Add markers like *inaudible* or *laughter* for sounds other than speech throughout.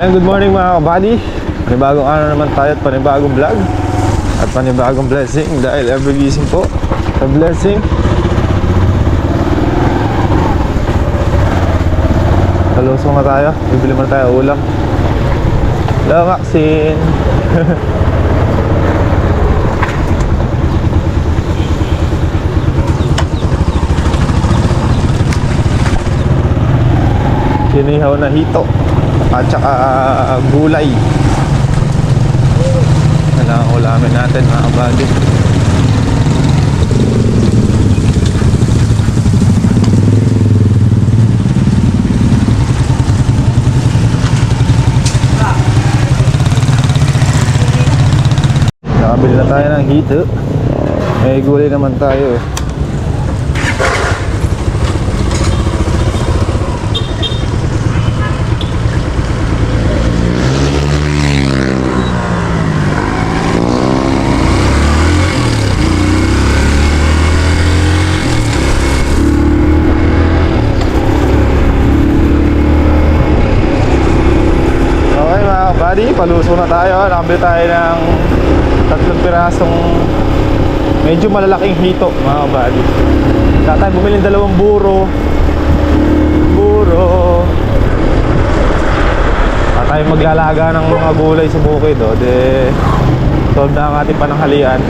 And good morning mga kabady Panibagong araw naman tayo at panibagong vlog. At panibagong blessing Dahil ever gising po Sa blessing. Kalusong na tayo. Bibili muna tayo ulam. Maxine *laughs* Sinihaw na hito at saka ah, gulay. Ang ulamin natin mga kabady. Nakabili na tayo ng hito. May gulay naman tayo. eh. Okay mga palusong na tayo. Nakabili tayo ng tatlong pirasong medyo malalaking hito mga buddy. Kaya tayo bumili ng dalawang buro. Buro. Kaya tayo maglalaga ng mga gulay sa bukid. O, de, solve na ang ating pananghalian.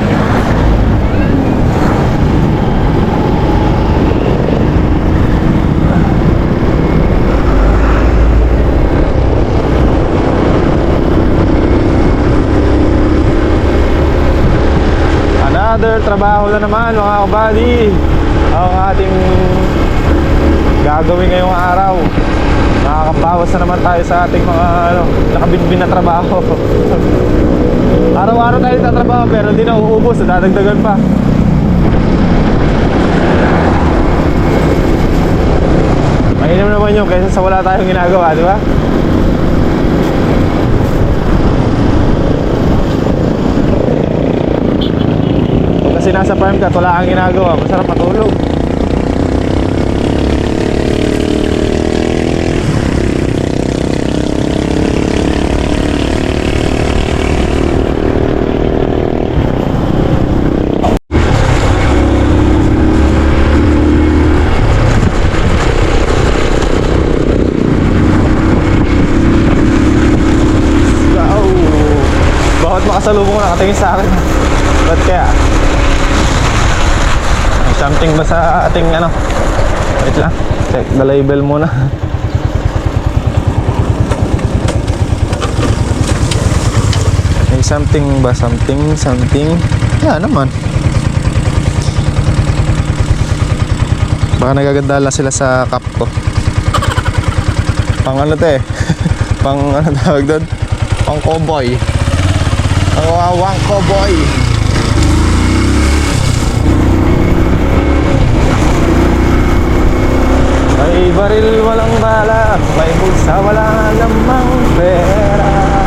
Another trabaho na naman mga kabady. Ang ating gagawin ngayong araw. Nakakabawas na naman tayo sa ating mga ano, nakabinbin na trabaho. *laughs* Araw-araw tayo tatrabaho pero hindi na uubos, dadagdagan pa. Mainam naman yun kaysa sa wala tayong ginagawa, di ba? Nasa farm ka, wala kang ginagawa, masarap matulog. Bakit makasalubong nakatingin sa akin? Ba't kaya? May something ba sa ating ano? Wait lang. Check the label muna. May something ba? Something, something. Yeah, naman. Baka nagaganda lang sila sa cup ko. Pang ano to eh. *laughs* Pang ano tawag doon? Pang cowboy. Ang wawang cowboy. May baril walang bala, may bulsa wala namang pera.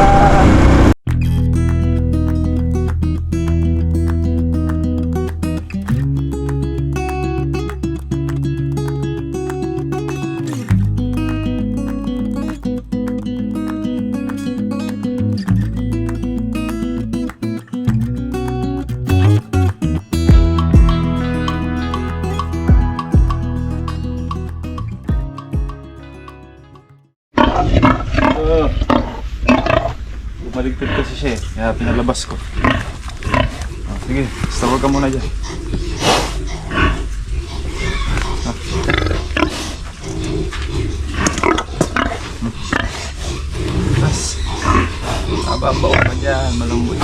Bumaligtad kasi siya eh, kaya pinalabas ko. Ah, sige, stawag ka muna dyan. Ah, Tapos, mababaw ka dyan, malambot.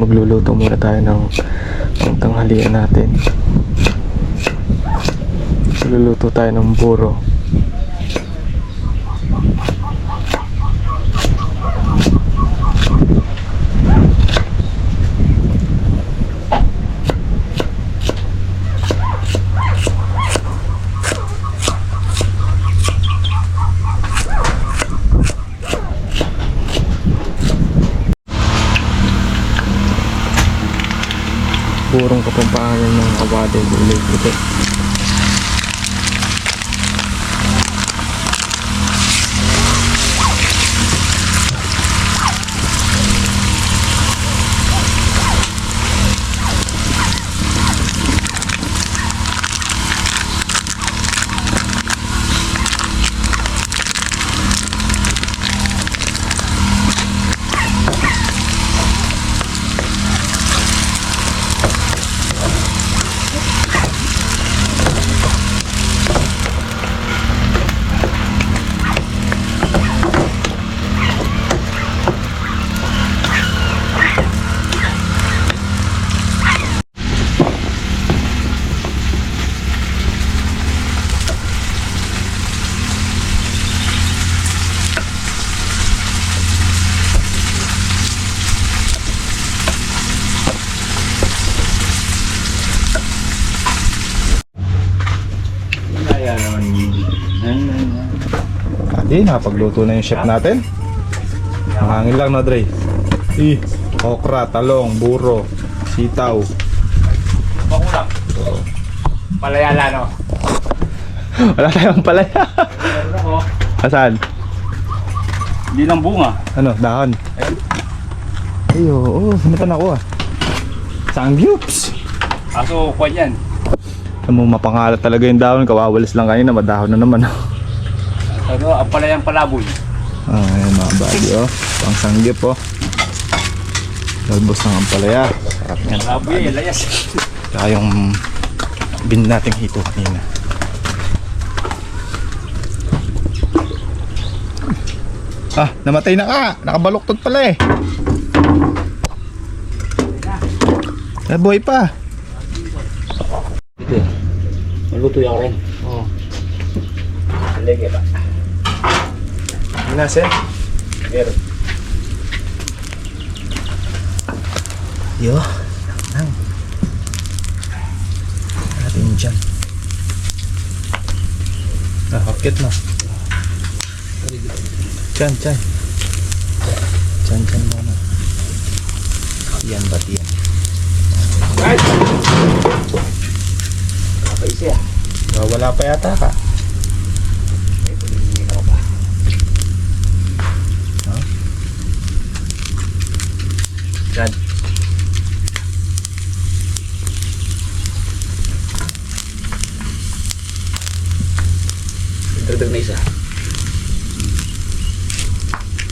Magluluto muna tayo ng ng tanghalian natin. Magluluto tayo ng buro. Burong kapampangan ng kabady gulay Adi, nakapagluto na yung chef natin. Mahangin lang na, Dre. Eh, okra, talong, buro, sitaw. Makulang. Palayala no. *laughs* Wala tayong palaya. Asan? Hindi lang bunga. Ano, dahon? Ay, oo, oh, pa ako ah. Sangyups! Aso, kwan yan. Alam mo, mapangalat talaga yung dahon. Kawawalis lang kanina, madahon na naman. *laughs* Ano, ang palayang palaboy. Ah, ayan mga buddy, oh. Pang sanggip, oh. Talbos ng ampalaya. Sarap yan. Palaboy, layas. Saka yung bin nating hito kanina. Ah, namatay na ka. Nakabaluktot pala eh. Eh, boy pa. Ito eh. Maluto yung rin. Oo. Ba? Nasa Meron. Yo, nang. Natin dyan. Ah, hakit na. Dyan, dyan. Dyan, dyan muna. Yan ba't yan? Right! Kapaisi. Ah, wala pa yata ka. Ito hindi ako pa. Dyan. Dagdag na isa.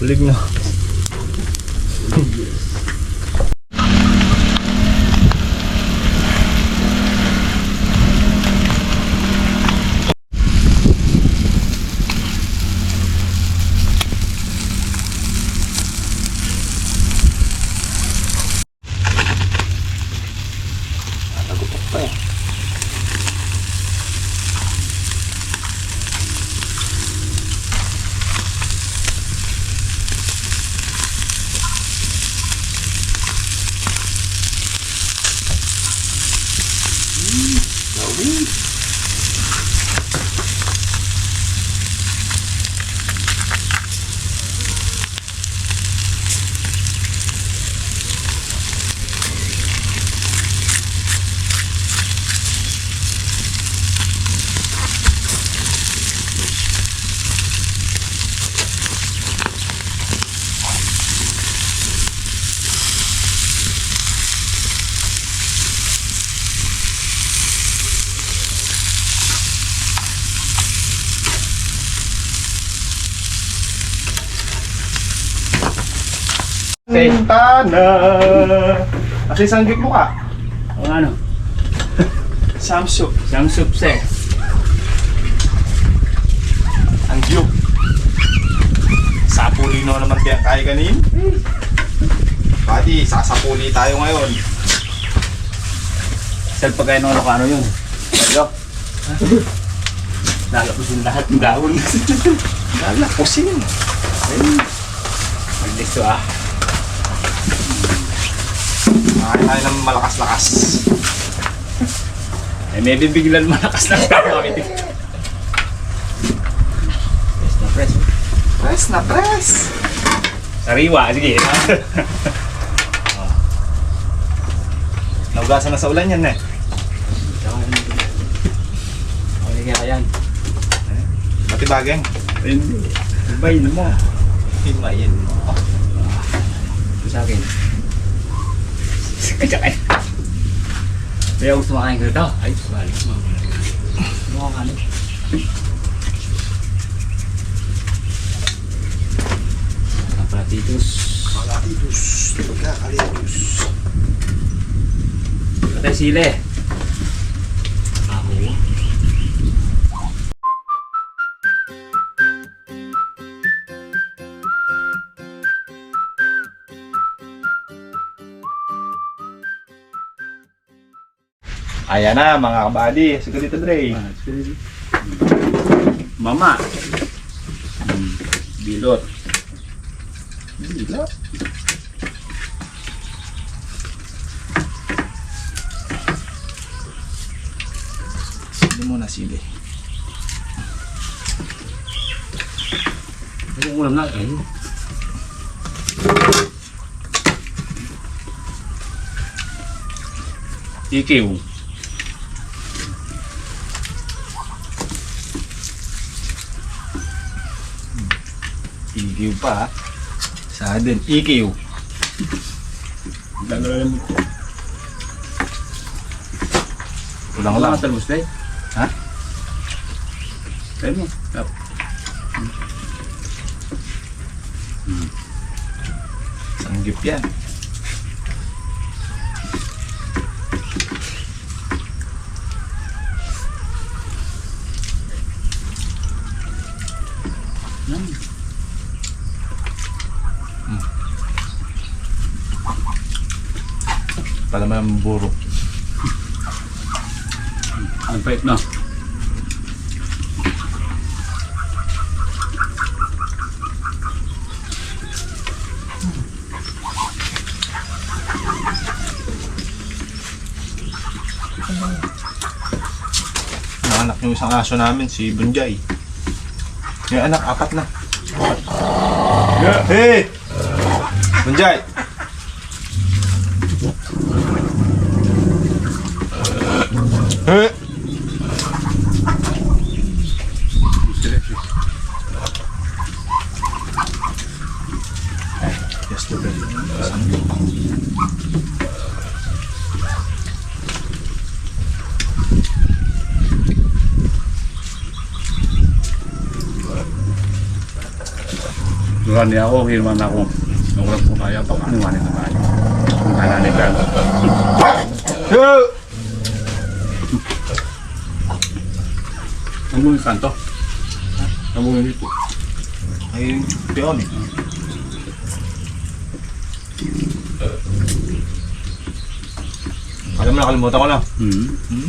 Bulig na. Nagutok pa eh. Gawin. Sentana. Kasi sanggip mo ka. Ang ano? *laughs* Samsung. Siyang supse. Ang gyuk. Sapulino naman kaya kaya kanin. Buddy, sasapuli tayo ngayon. Sal pa kayo ng ano yun. Hello? *laughs* Lalapusin lahat ng dahon. *laughs* Lalakusin. Magdisto ah. Tayo ng malakas-lakas. Eh, may bibiglan malakas ng kami. Press na press. Press na press. Sariwa, sige. Naugasan na sa ulan yan eh. Okay kaya yan. Matibageng. Hindi. Ibayin mo. Himayin mo. Ito sa akin. Kaya kaya. Gusto makain ko ito. Ay, balik mo. Mukha ka Aparatitos. Kalatitus. Kalatitus. Patay sile. Ako. Ayan na mga kabady. Sige dito Dre. Mama. Hmm. Bilot. Bilap. Sili mo na sili. Ano ulam na? Eh. Ikiw. EQ pa. Sa din. EQ. Dalawa Kulang Wala lang. ka talbos na eh. Ha? Kaya mo. Tap. Sanggip yan. Yan. Palaman ng buro. Ang pait na. Anak yung isang aso namin, si Bunjay. Yung anak, apat na. Hey! Bunjay! Hey! Yes, the bell. Duran niya ako, hirman ako. Nung walang pumaya pa, ano nga nito tayo? Kung kalanin ka. Hey! Ang muli santo. Ang muli dito. Ay, peon eh. Alam mo, nakalimutan ko na. Hmm. Hmm?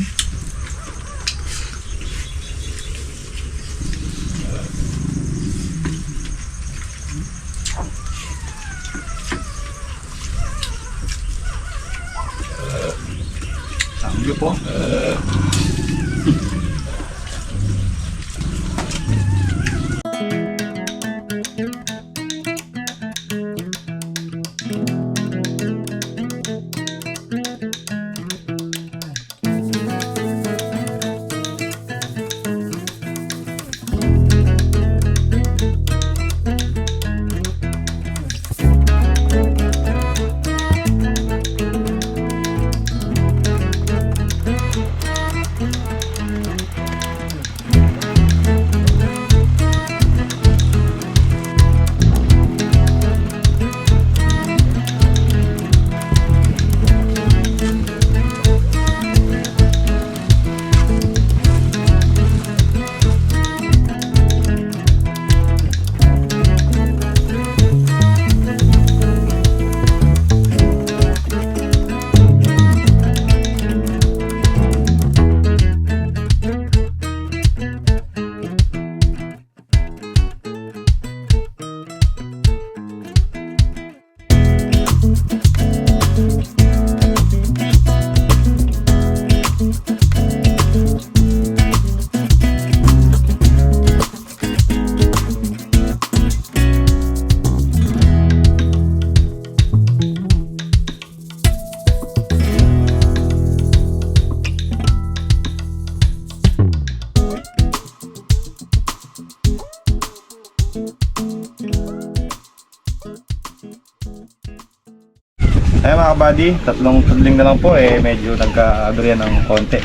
Kabady, tatlong tudling na lang po eh, medyo nagka-aberya ng konti.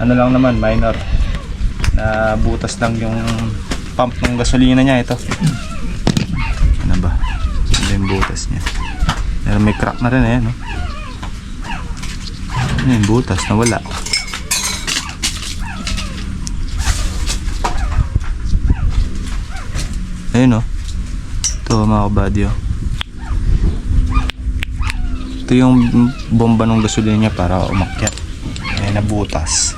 Ano lang naman, minor. Na butas lang yung pump ng gasolina niya ito. Ano ba? Ano yung butas niya? Pero may crack na rin eh, no? Ano yung butas? Nawala. Ayun oh. Ito mga kabady oh. Ito yung bomba ng gasolina niya para umakyat. Ay nabutas.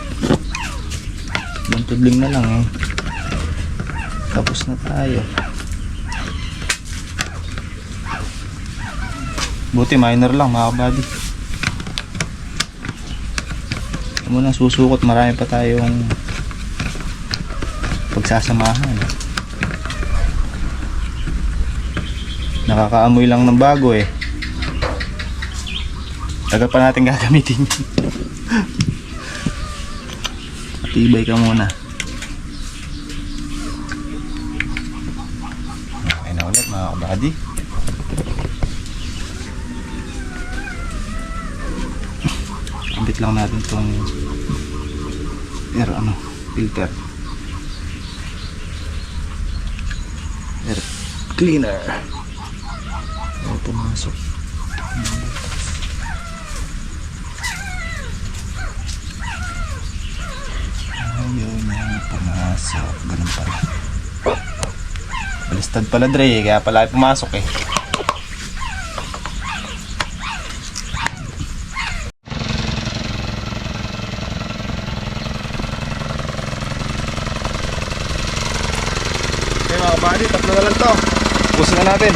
Tudling na lang eh. Tapos na tayo. Buti minor lang mga kabady. Huwag mo na susukot. Marami pa tayong pagsasamahan. Nakakaamoy lang ng bago eh. Tagal pa natin gagamitin yun. Matibay ka muna. Okay na ulit mga kabady. Ambit lang natin tong air ano, filter. Air cleaner. Oh, pumasok. Pumasok. Ganun pala. Balistad pala Dre, kaya pala ay pumasok eh. Okay mga kabady, tatlo na lang to. Pusin na natin.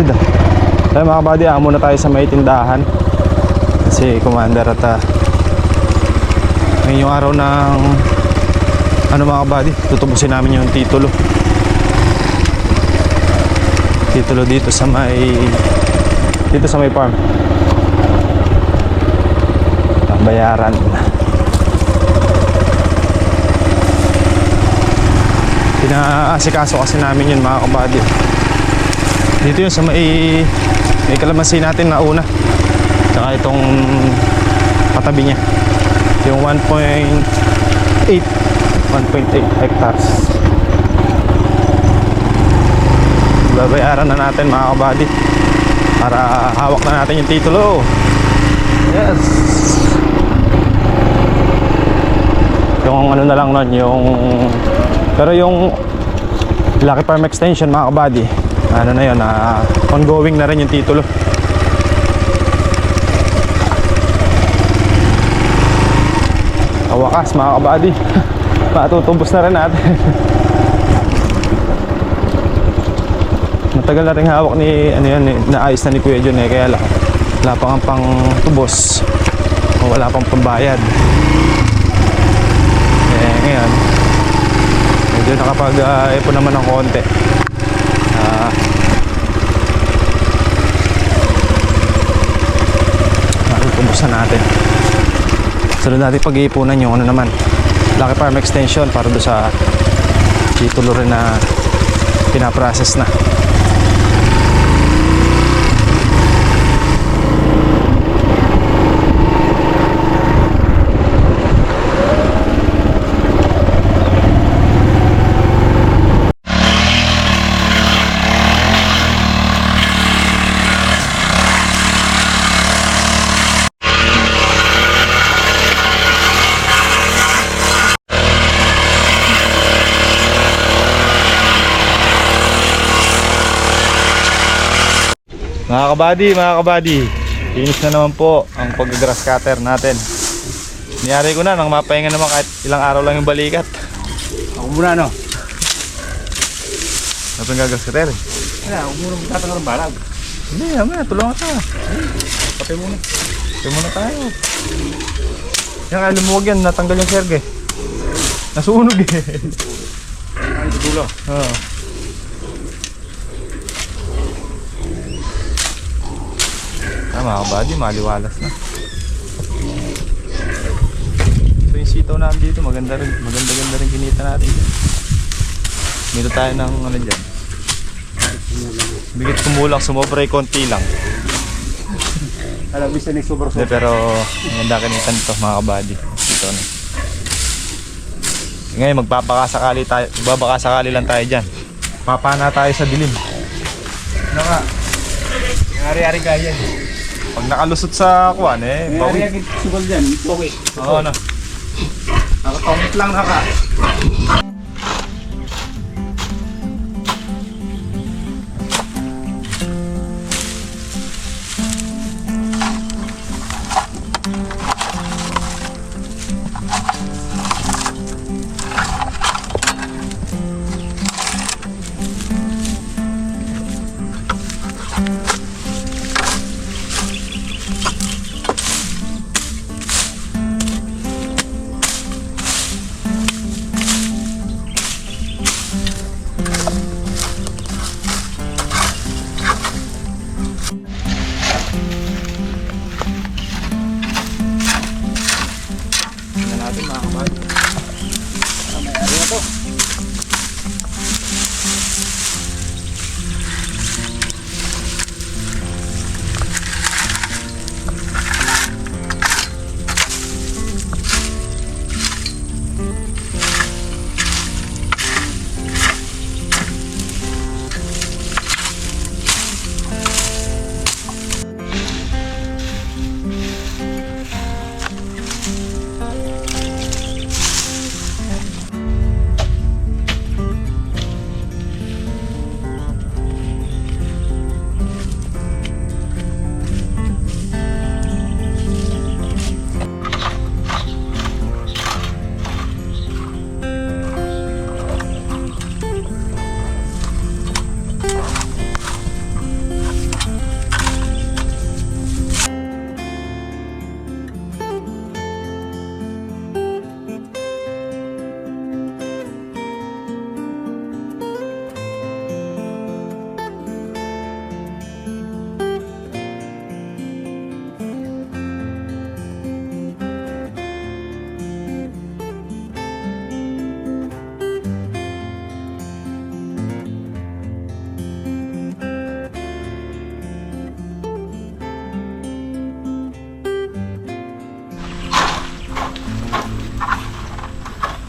Ganda. Tayo mga kabady, amo na tayo sa may tindahan. Kasi commander at uh, ngayon yung araw ng ano mga kabady, tutubusin namin yung titulo. Titulo dito sa may dito sa may farm. Bayaran. Pinaasikaso kasi namin yun mga kabady. Dito yun sa may may kalamansi natin na una. Tsaka itong katabi niya. Yung 1.8 1.8 hectares. Babayaran na natin mga kabady. Para hawak na natin yung titulo. Yes. Yung ano na lang nun, yung pero yung Lucky Farm Extension mga kabady ano na yun, ah, ongoing na rin yung titulo. Kawakas mga kabady. *laughs* Matutubos na rin natin. *laughs* Matagal na rin hawak ni, ano eh, naayos na ni Kuya John eh, kaya lang, wala pa nga pang tubos. O wala pang pambayad. Eh, ngayon, medyo nakapag-ipon naman ng konti. Ah, Tubusan natin. Sunod natin pag-iipunan yung ano naman. Lucky Farm Extension para do sa titulo rin na pinaprocess na. Mga kabady, mga kabady. Finish na naman po ang pag-grass cutter natin. Niyari ko na nang mapahinga naman kahit ilang araw lang yung balikat. Ako muna, no? Ano yung gagas cutter? Kaya, ako muna magtatanggal ng balag. Hindi, naman, tulungan ka. Patay muna. Ito muna tayo. Yan kaya lumuwag yan, natanggal yung serge. Nasunog eh. Ay, dulo. Oo. Ah, mga kabady, maliwalas na. So yung sitaw namin dito, maganda rin, maganda ganda rin kinita natin. Dito tayo ng ano dyan. Bigit kumulang, sumobra konti lang. Alam, bisa ni super Hindi, pero maganda kinitan to mga kabady. Dito na. Ngayon, magpapakasakali tayo, magbabakasakali lang tayo dyan. Papana tayo sa dilim. Ano ka? Ari-ari kaya yan. Pag nakalusot sa kuwan eh, bawi. Ari-ari sugal dyan. Okay. Oo, ano. Nakatongit lang naka.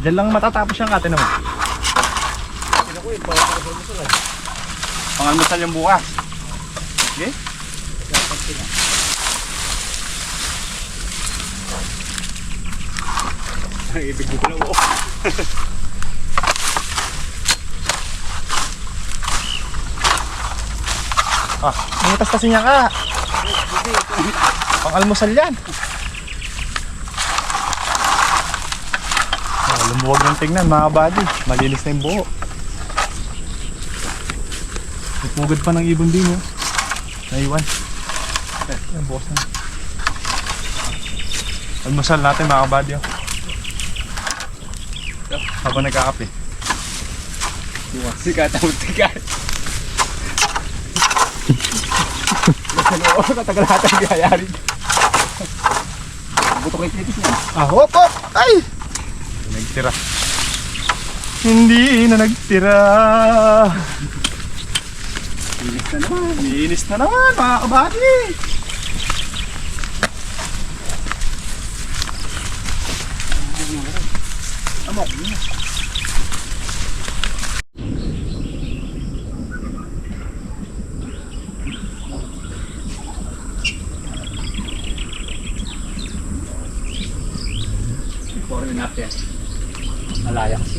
Diyan lang matatapos yung ate naman. Ako yun, pawag sa musulan. Pangalmasal yung bukas. Okay? Ang ibig ko lang *laughs* ako. Ah, nangitas kasi niya ka. Pangalmusal yan. Lumuwag ng tingnan mga buddy. Malinis na yung buho. Nagpugad pa ng ibon din oh. Naiwan. Yan, bukas na. Almusal natin mga buddy oh. Habang nagkakape. Sikat ang sikat. Nasa loob, katagal natin biyayari. Buto kay Titis niya. Ah, hop, hop! Ay! Nagtira. Hindi na nagtira. Tinis na naman. Linis na naman, mga kabady. Amok. Foreign enough yan. Malaya kasi.